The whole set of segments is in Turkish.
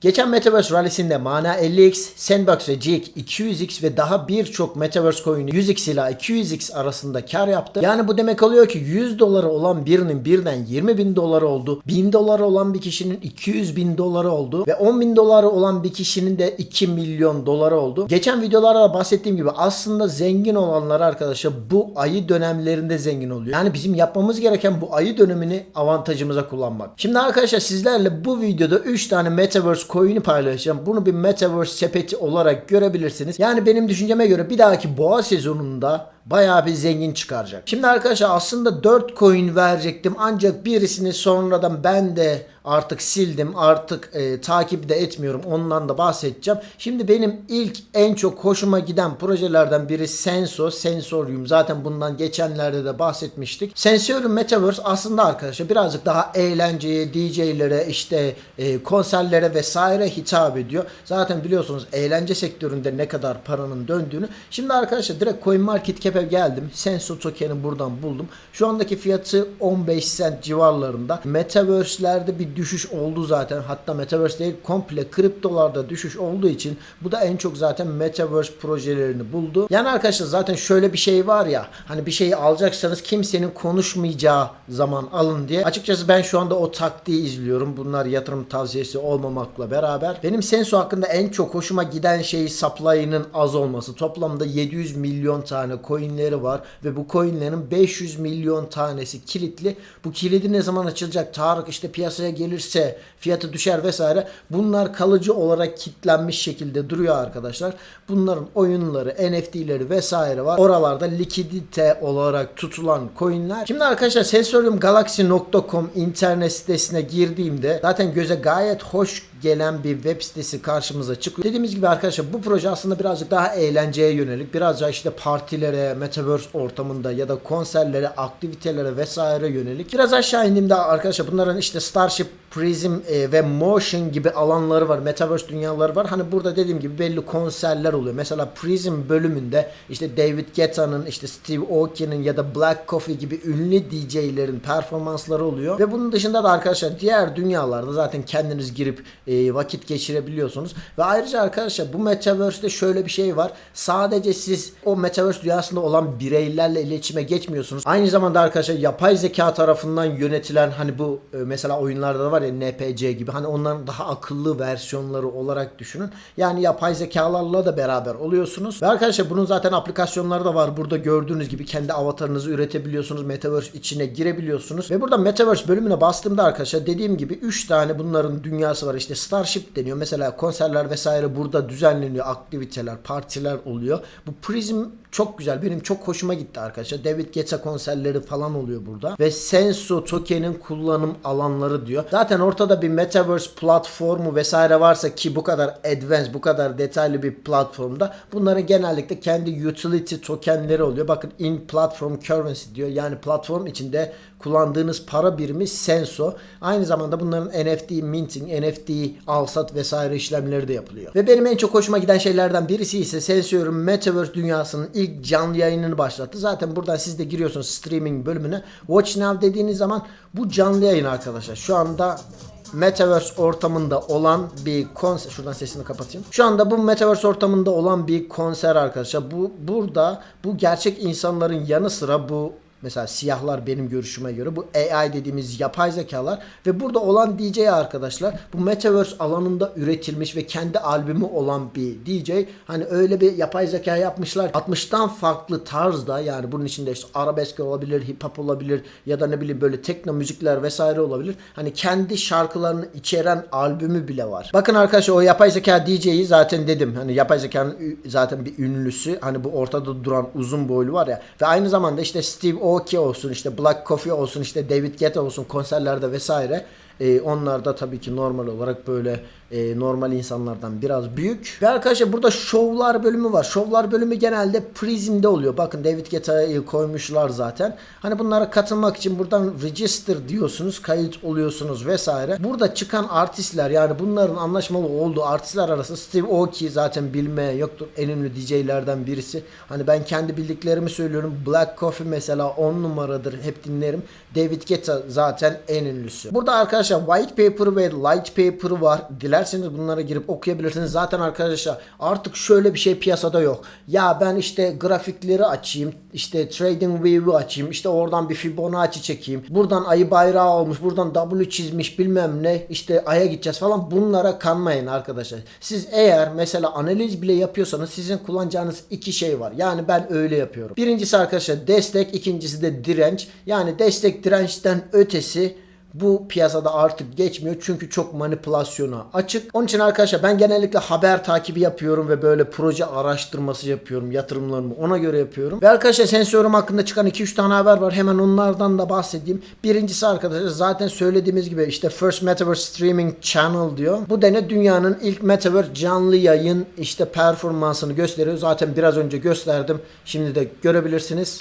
Geçen Metaverse Rally'sinde Mana 50x, Sandbox ve Jig 200x ve daha birçok Metaverse coin'i 100x ile 200x arasında kar yaptı. Yani bu demek oluyor ki 100 doları olan birinin birden 20 bin doları oldu. 1000 doları olan bir kişinin 200 bin doları oldu. Ve 10 bin doları olan bir kişinin de 2 milyon doları oldu. Geçen videolarda da bahsettiğim gibi aslında zengin olanlar arkadaşlar bu ayı dönemlerinde zengin oluyor. Yani bizim yapmamız gereken bu ayı dönemini avantajımıza kullanmak. Şimdi arkadaşlar sizlerle bu videoda 3 tane Metaverse coin'i paylaşacağım. Bunu bir Metaverse sepeti olarak görebilirsiniz. Yani benim düşünceme göre bir dahaki boğa sezonunda bayağı bir zengin çıkaracak. Şimdi arkadaşlar aslında 4 coin verecektim ancak birisini sonradan ben de artık sildim. Artık e, takip de etmiyorum. Ondan da bahsedeceğim. Şimdi benim ilk en çok hoşuma giden projelerden biri Senso, Sensorium. Zaten bundan geçenlerde de bahsetmiştik. Sensorium Metaverse aslında arkadaşlar birazcık daha eğlenceye, DJ'lere, işte e, konserlere vesaire hitap ediyor. Zaten biliyorsunuz eğlence sektöründe ne kadar paranın döndüğünü. Şimdi arkadaşlar direkt CoinMarketCap'e geldim. Senso token'i buradan buldum. Şu andaki fiyatı 15 cent civarlarında. Metaverse'lerde bir düşüş oldu zaten. Hatta Metaverse değil komple kriptolarda düşüş olduğu için bu da en çok zaten Metaverse projelerini buldu. Yani arkadaşlar zaten şöyle bir şey var ya hani bir şeyi alacaksanız kimsenin konuşmayacağı zaman alın diye. Açıkçası ben şu anda o taktiği izliyorum. Bunlar yatırım tavsiyesi olmamakla beraber. Benim Senso hakkında en çok hoşuma giden şey supply'ının az olması. Toplamda 700 milyon tane coinleri var ve bu coinlerin 500 milyon tanesi kilitli. Bu kilidi ne zaman açılacak? Tarık işte piyasaya gelirse fiyatı düşer vesaire. Bunlar kalıcı olarak kilitlenmiş şekilde duruyor arkadaşlar. Bunların oyunları, NFT'leri vesaire var. Oralarda likidite olarak tutulan coinler. Şimdi arkadaşlar sensoriumgalaxy.com internet sitesine girdiğimde zaten göze gayet hoş gelen bir web sitesi karşımıza çıkıyor. Dediğimiz gibi arkadaşlar bu proje aslında birazcık daha eğlenceye yönelik. Biraz daha işte partilere, metaverse ortamında ya da konserlere, aktivitelere vesaire yönelik. Biraz aşağı indiğimde arkadaşlar bunların işte Starship Prism e, ve Motion gibi alanları var. Metaverse dünyaları var. Hani burada dediğim gibi belli konserler oluyor. Mesela Prism bölümünde işte David Guetta'nın, işte Steve Aoki'nin ya da Black Coffee gibi ünlü DJ'lerin performansları oluyor. Ve bunun dışında da arkadaşlar diğer dünyalarda zaten kendiniz girip e, vakit geçirebiliyorsunuz. Ve ayrıca arkadaşlar bu Metaverse'de şöyle bir şey var. Sadece siz o Metaverse dünyasında olan bireylerle iletişime geçmiyorsunuz. Aynı zamanda arkadaşlar yapay zeka tarafından yönetilen hani bu e, mesela oyunlarda da var ya NPC gibi hani onların daha akıllı versiyonları olarak düşünün. Yani yapay zekalarla da beraber oluyorsunuz. Ve arkadaşlar bunun zaten aplikasyonları da var. Burada gördüğünüz gibi kendi avatarınızı üretebiliyorsunuz. Metaverse içine girebiliyorsunuz. Ve burada Metaverse bölümüne bastığımda arkadaşlar dediğim gibi 3 tane bunların dünyası var. İşte Starship deniyor. Mesela konserler vesaire burada düzenleniyor. Aktiviteler, partiler oluyor. Bu Prism çok güzel. Benim çok hoşuma gitti arkadaşlar. David Guetta konserleri falan oluyor burada. Ve Senso token'in kullanım alanları diyor. Zaten ortada bir Metaverse platformu vesaire varsa ki bu kadar advanced, bu kadar detaylı bir platformda bunların genellikle kendi utility tokenleri oluyor. Bakın in platform currency diyor. Yani platform içinde kullandığınız para birimi Senso. Aynı zamanda bunların NFT minting, NFT alsat vesaire işlemleri de yapılıyor. Ve benim en çok hoşuma giden şeylerden birisi ise Sensor'un Metaverse dünyasının ilk canlı yayınını başlattı. Zaten buradan siz de giriyorsunuz streaming bölümüne. Watch Now dediğiniz zaman bu canlı yayın arkadaşlar. Şu anda Metaverse ortamında olan bir konser şuradan sesini kapatayım. Şu anda bu Metaverse ortamında olan bir konser arkadaşlar. Bu burada bu gerçek insanların yanı sıra bu Mesela siyahlar benim görüşüme göre bu AI dediğimiz yapay zekalar ve burada olan DJ arkadaşlar bu Metaverse alanında üretilmiş ve kendi albümü olan bir DJ. Hani öyle bir yapay zeka yapmışlar. 60'tan farklı tarzda yani bunun içinde işte arabesk olabilir, hip hop olabilir ya da ne bileyim böyle tekno müzikler vesaire olabilir. Hani kendi şarkılarını içeren albümü bile var. Bakın arkadaşlar o yapay zeka DJ'yi zaten dedim. Hani yapay zekanın zaten bir ünlüsü. Hani bu ortada duran uzun boylu var ya. Ve aynı zamanda işte Steve Aoki olsun işte Black Coffee olsun işte David Guetta olsun konserlerde vesaire. Ee, onlar da tabii ki normal olarak böyle e, normal insanlardan biraz büyük. Ve arkadaşlar burada şovlar bölümü var. Şovlar bölümü genelde Prism'de oluyor. Bakın David Guetta'yı koymuşlar zaten. Hani bunlara katılmak için buradan register diyorsunuz. Kayıt oluyorsunuz vesaire. Burada çıkan artistler yani bunların anlaşmalı olduğu artistler arasında Steve Aoki zaten bilmeye yoktur. En ünlü DJ'lerden birisi. Hani ben kendi bildiklerimi söylüyorum. Black Coffee mesela 10 numaradır. Hep dinlerim. David Guetta zaten en ünlüsü. Burada arkadaşlar white paper ve light paper var. Dilerseniz Dilerseniz bunlara girip okuyabilirsiniz. Zaten arkadaşlar artık şöyle bir şey piyasada yok. Ya ben işte grafikleri açayım. işte Trading View'u açayım. işte oradan bir Fibonacci çekeyim. Buradan ayı bayrağı olmuş. Buradan W çizmiş bilmem ne. işte aya gideceğiz falan. Bunlara kanmayın arkadaşlar. Siz eğer mesela analiz bile yapıyorsanız sizin kullanacağınız iki şey var. Yani ben öyle yapıyorum. Birincisi arkadaşlar destek. ikincisi de direnç. Yani destek dirençten ötesi bu piyasada artık geçmiyor çünkü çok manipülasyona açık. Onun için arkadaşlar ben genellikle haber takibi yapıyorum ve böyle proje araştırması yapıyorum. Yatırımlarımı ona göre yapıyorum. Ve arkadaşlar sensörüm hakkında çıkan 2-3 tane haber var. Hemen onlardan da bahsedeyim. Birincisi arkadaşlar zaten söylediğimiz gibi işte First Metaverse Streaming Channel diyor. Bu da ne dünyanın ilk Metaverse canlı yayın işte performansını gösteriyor. Zaten biraz önce gösterdim. Şimdi de görebilirsiniz.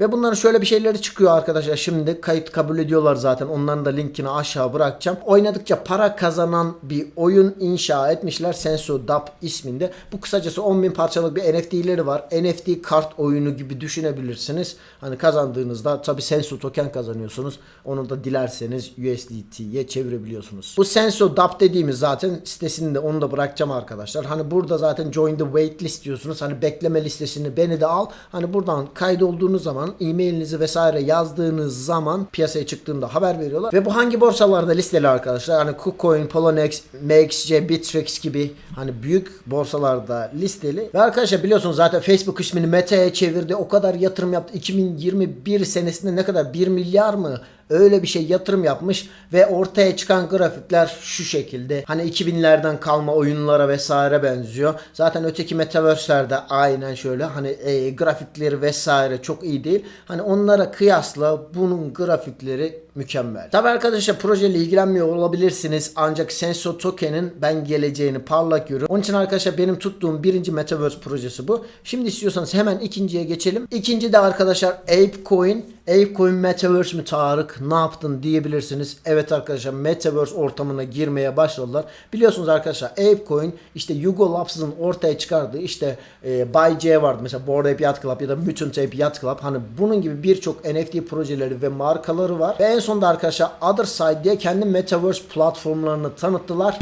Ve bunların şöyle bir şeyleri çıkıyor arkadaşlar. Şimdi kayıt kabul ediyorlar zaten. Onların da linkini aşağı bırakacağım. Oynadıkça para kazanan bir oyun inşa etmişler. Senso Dap isminde. Bu kısacası 10.000 parçalık bir NFT'leri var. NFT kart oyunu gibi düşünebilirsiniz. Hani kazandığınızda tabi Senso token kazanıyorsunuz. Onu da dilerseniz USDT'ye çevirebiliyorsunuz. Bu Senso Dap dediğimiz zaten sitesinde onu da bırakacağım arkadaşlar. Hani burada zaten join the waitlist diyorsunuz. Hani bekleme listesini beni de al. Hani buradan kaydolduğunuz zaman e-mailinizi vesaire yazdığınız zaman piyasaya çıktığında haber veriyorlar. Ve bu hangi borsalarda listeli arkadaşlar? Hani KuCoin, Poloniex, MXC, Bittrex gibi hani büyük borsalarda listeli. Ve arkadaşlar biliyorsunuz zaten Facebook ismini Meta'ya çevirdi. O kadar yatırım yaptı. 2021 senesinde ne kadar? 1 milyar mı? Öyle bir şey yatırım yapmış ve ortaya çıkan grafikler şu şekilde. Hani 2000'lerden kalma oyunlara vesaire benziyor. Zaten öteki metaverse'lerde aynen şöyle hani e, grafikleri vesaire çok iyi değil. Hani onlara kıyasla bunun grafikleri mükemmel. Tabi arkadaşlar projeyle ilgilenmiyor olabilirsiniz ancak Senso Token'in ben geleceğini parlak görüyorum. Onun için arkadaşlar benim tuttuğum birinci Metaverse projesi bu. Şimdi istiyorsanız hemen ikinciye geçelim. İkinci de arkadaşlar ApeCoin. ApeCoin Metaverse mi Tarık ne yaptın diyebilirsiniz. Evet arkadaşlar Metaverse ortamına girmeye başladılar. Biliyorsunuz arkadaşlar ApeCoin işte Yugo Labs'ın ortaya çıkardığı işte e, Buy J vardı mesela Bored Ape Yacht Club ya da Mutant Ape Yacht Club. Hani bunun gibi birçok NFT projeleri ve markaları var. Ve en sonunda arkadaşlar Other Side diye kendi Metaverse platformlarını tanıttılar.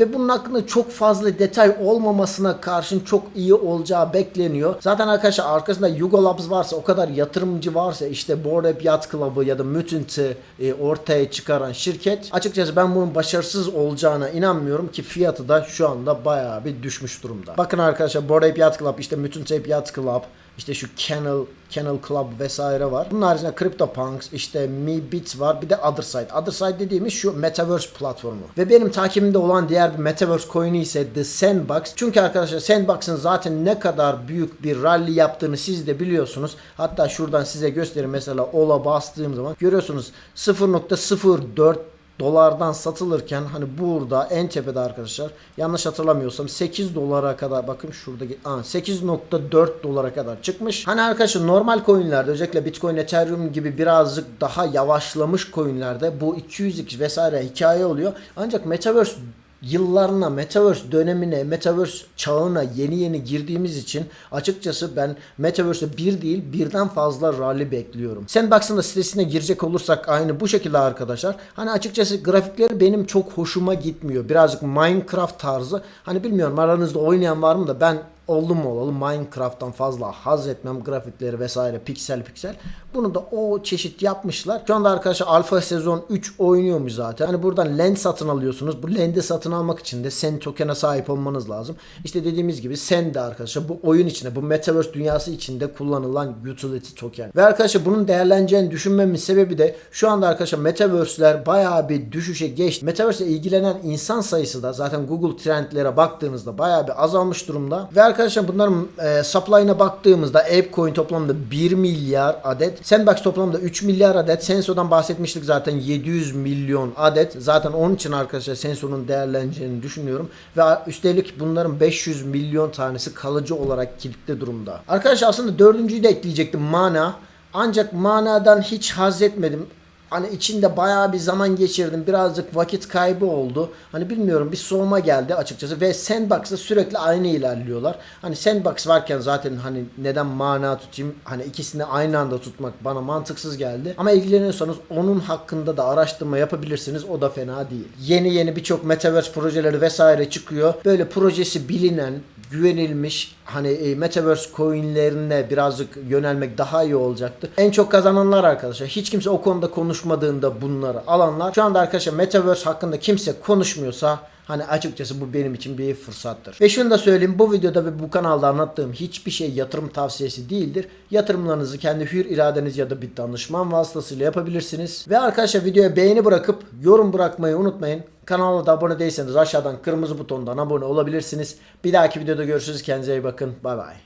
Ve bunun hakkında çok fazla detay olmamasına karşın çok iyi olacağı bekleniyor. Zaten arkadaşlar arkasında Yugo Labs varsa o kadar yatırımcı varsa işte Bored Ape Yacht Club'ı ya da Mutant'ı e, ortaya çıkaran şirket açıkçası ben bunun başarısız olacağına inanmıyorum ki fiyatı da şu anda bayağı bir düşmüş durumda. Bakın arkadaşlar Bored Ape Yacht Club işte Mutant Ape Yacht Club işte şu Kennel, Kennel Club vesaire var. Bunun haricinde CryptoPunks, işte MeBits var. Bir de Otherside. Otherside dediğimiz şu Metaverse platformu. Ve benim takibimde olan diğer bir Metaverse coin'i ise The Sandbox. Çünkü arkadaşlar Sandbox'ın zaten ne kadar büyük bir rally yaptığını siz de biliyorsunuz. Hatta şuradan size göstereyim. Mesela Ola bastığım zaman görüyorsunuz 0.04 dolardan satılırken hani burada en tepede arkadaşlar yanlış hatırlamıyorsam 8 dolara kadar bakın şurada aa, 8.4 dolara kadar çıkmış. Hani arkadaşlar normal coinlerde özellikle Bitcoin, Ethereum gibi birazcık daha yavaşlamış coinlerde bu 200x vesaire hikaye oluyor. Ancak Metaverse yıllarına, Metaverse dönemine, Metaverse çağına yeni yeni girdiğimiz için açıkçası ben Metaverse'e bir değil birden fazla rally bekliyorum. Sandbox'ın da sitesine girecek olursak aynı bu şekilde arkadaşlar. Hani açıkçası grafikleri benim çok hoşuma gitmiyor. Birazcık Minecraft tarzı. Hani bilmiyorum aranızda oynayan var mı da ben oldum mu olalım Minecraft'tan fazla haz etmem grafikleri vesaire piksel piksel. Bunu da o çeşit yapmışlar. Şu anda arkadaşlar alfa sezon 3 oynuyormuş zaten. Hani buradan lens satın alıyorsunuz. Bu lendi satın almak için de sen token'a sahip olmanız lazım. İşte dediğimiz gibi sen de arkadaşlar bu oyun içinde bu metaverse dünyası içinde kullanılan utility token. Ve arkadaşlar bunun değerleneceğini düşünmemin sebebi de şu anda arkadaşlar metaverse'ler bayağı bir düşüşe geçti. Metaverse ile ilgilenen insan sayısı da zaten Google trendlere baktığınızda bayağı bir azalmış durumda. Ve arkadaşlar bunların e, supply'ına baktığımızda ApeCoin toplamda 1 milyar adet. Sandbox toplamda 3 milyar adet. Senso'dan bahsetmiştik zaten 700 milyon adet. Zaten onun için arkadaşlar Senso'nun değerleneceğini düşünüyorum. Ve üstelik bunların 500 milyon tanesi kalıcı olarak kilitli durumda. Arkadaşlar aslında dördüncüyü de ekleyecektim Mana. Ancak Mana'dan hiç haz etmedim. Hani içinde bayağı bir zaman geçirdim. Birazcık vakit kaybı oldu. Hani bilmiyorum bir soğuma geldi açıkçası. Ve Sandbox'ta sürekli aynı ilerliyorlar. Hani Sandbox varken zaten hani neden mana tutayım? Hani ikisini aynı anda tutmak bana mantıksız geldi. Ama ilgileniyorsanız onun hakkında da araştırma yapabilirsiniz. O da fena değil. Yeni yeni birçok Metaverse projeleri vesaire çıkıyor. Böyle projesi bilinen, güvenilmiş hani e, Metaverse coinlerine birazcık yönelmek daha iyi olacaktır. En çok kazananlar arkadaşlar. Hiç kimse o konuda konuşmadığında bunları alanlar. Şu anda arkadaşlar Metaverse hakkında kimse konuşmuyorsa Hani açıkçası bu benim için bir fırsattır. Ve şunu da söyleyeyim bu videoda ve bu kanalda anlattığım hiçbir şey yatırım tavsiyesi değildir. Yatırımlarınızı kendi hür iradeniz ya da bir danışman vasıtasıyla yapabilirsiniz. Ve arkadaşlar videoya beğeni bırakıp yorum bırakmayı unutmayın. Kanala da abone değilseniz aşağıdan kırmızı butondan abone olabilirsiniz. Bir dahaki videoda görüşürüz. Kendinize iyi bakın. Bay bay.